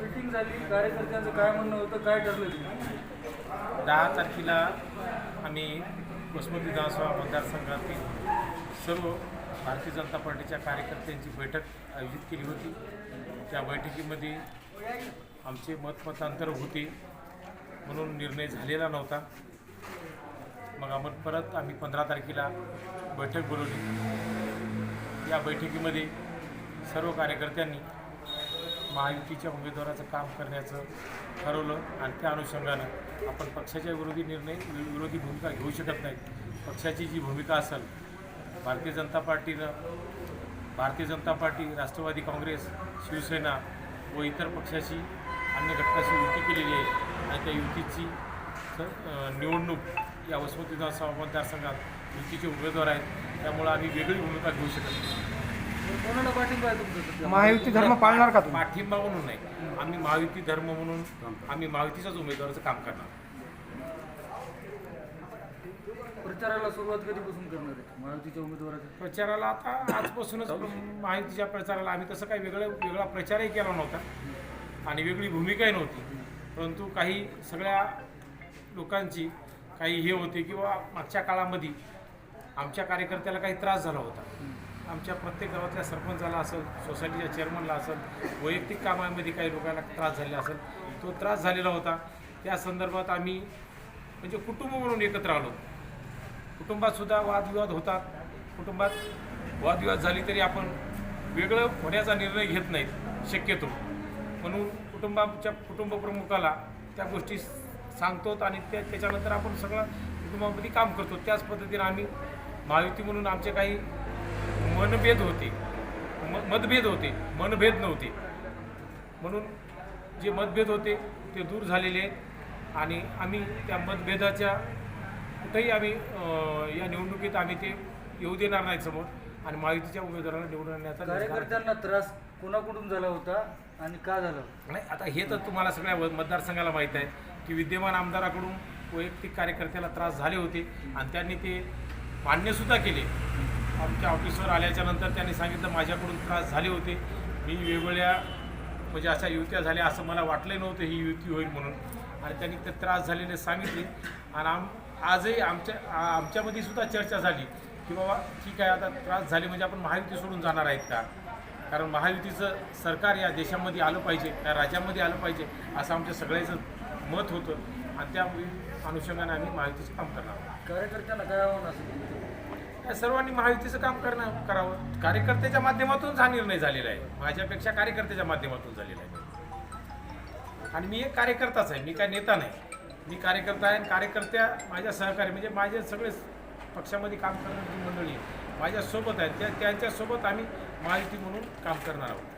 Meeting झाली कार्यकर्त्यांचं काय म्हणणं होतं काय ठरलं दहा तारखेला आम्ही वसमती विधानसभा मतदारसंघातील सर्व भारतीय जनता पार्टीच्या कार्यकर्त्यांची बैठक आयोजित केली होती. त्या बैठकीमध्ये आमचे मतमतांतर होते म्हणून निर्णय झालेला नव्हता. मग आम्ही परत आम्ही पंधरा तारखेला बैठक बोलवली. या बैठकीमध्ये सर्व कार्यकर्त्यांनी महायुतीच्या उमेदवाराचं काम करण्याचं ठरवलं आणि त्या अनुषंगानं आपण पक्षाच्या विरोधी निर्णय विरोधी भूमिका घेऊ शकत नाही पक्षाची जी भूमिका असेल भारतीय जनता पार्टीनं भारतीय जनता पार्टी राष्ट्रवादी काँग्रेस शिवसेना व इतर पक्षाशी अन्य घटकाशी युती केलेली आहे आणि त्या युतीची निवडणूक या वसमत विधानसभा मतदारसंघात युतीचे उमेदवार आहेत. त्यामुळं आम्ही वेगळी भूमिका घेऊ शकत नाही. कोणाला पाठिंबा आहे तुमचा सध्या? महायुती धर्म पाळणार का तुम्ही? पाठिंबा म्हणून नाही. आम्ही महायुती धर्म म्हणून आम्ही महायुतीच्याच उमेदवाराचं काम करणार. प्रचाराला सुरुवात कधीपासून करणार आहे? महायुतीच्या उमेदवाराच्या प्रचाराला आता आजपासूनच महायुतीच्या प्रचाराला आम्ही तसं काही वेगळं वेगळा प्रचारही केला नव्हता. आणि वेगळी भूमिकाही नव्हती. परंतु काही सगळ्या लोकांची काही हे होते किंवा मागच्या काळामध्ये आमच्या कार्यकर्त्याला काही त्रास झाला होता. आमच्या प्रत्येक गावातल्या सरपंचाला असेल सोसायटीच्या चेअरमनला असेल वैयक्तिक कामामध्ये काही लोकांना त्रास झालेला असेल तो त्रास झालेला होता. त्या संदर्भात आम्ही म्हणजे कुटुंब म्हणून एकत्र आलो. कुटुंबातसुद्धा वादविवाद होतात. कुटुंबात वादविवाद झाली तरी आपण वेगळं होण्याचा निर्णय घेत नाहीत शक्यतो. म्हणून कुटुंबाच्या कुटुंबप्रमुखाला त्या गोष्टी सांगतो आणि त्या त्याच्यानंतर आपण सगळं कुटुंबामध्ये काम करतो. त्याच पद्धतीनं आम्ही महायुती म्हणून आमचे काही मनभेद होते. म मतभेद होते. मनभेद नव्हते. म्हणून जे मतभेद होते ते दूर झालेले. आहेत आणि आम्ही त्या मतभेदाच्या कुठेही आम्ही या निवडणुकीत आम्ही ते येऊ देणार नाही समोर. आणि महायुतीच्या उमेदवाराला निवडून आणण्याचा कार्यकर्त्यांना त्रास कोणाकडून झाला होता आणि का झाला नाही आता हे तर तुम्हाला सगळ्या मतदारसंघाला माहीत आहे की विद्यमान आमदाराकडून वैयक्तिक कार्यकर्त्याला त्रास झाले होते. आणि त्यांनी ते मान्यसुद्धा केले. आमच्या ऑफिसवर आल्याच्यानंतर त्यांनी सांगितलं माझ्याकडून त्रास झाले होते. मी वेगवेगळ्या म्हणजे अशा युत्या झाल्या असं मला वाटलं नव्हतं ही युती होईल म्हणून. आणि त्यांनी ते त्रास झालेले सांगितले. आणि आम आजही आमच्या आ- आमच्यामध्ये सुद्धा चर्चा झाली की बाबा ठीक आहे आता त्रास झाले म्हणजे आपण महायुती सोडून जाणार आहेत का? कारण महायुतीचं सरकार या देशामध्ये आलं पाहिजे या राज्यामध्ये आलं पाहिजे असं आमच्या सगळ्याचं मत होतं. आणि त्या अनुषंगाने आम्ही महायुतीचं काम करणार आहोत. कार्यकर्त्यांना काय आव्हान या सर्वांनी महायुतीचं काम करणं करावं? कार्यकर्त्याच्या माध्यमातून हा निर्णय झालेला आहे. माझ्यापेक्षा कार्यकर्त्याच्या माध्यमातून झालेला आहे. आणि मी एक कार्यकर्ताच आहे मी काय नेता नाही. मी कार्यकर्ता आहे आणि कार्यकर्त्या माझ्या सहकारी म्हणजे माझे सगळे पक्षामध्ये काम करणारी जी मंडळी आहे माझ्यासोबत आहेत. त्या त्यांच्यासोबत आम्ही महायुती म्हणून काम करणार आहोत.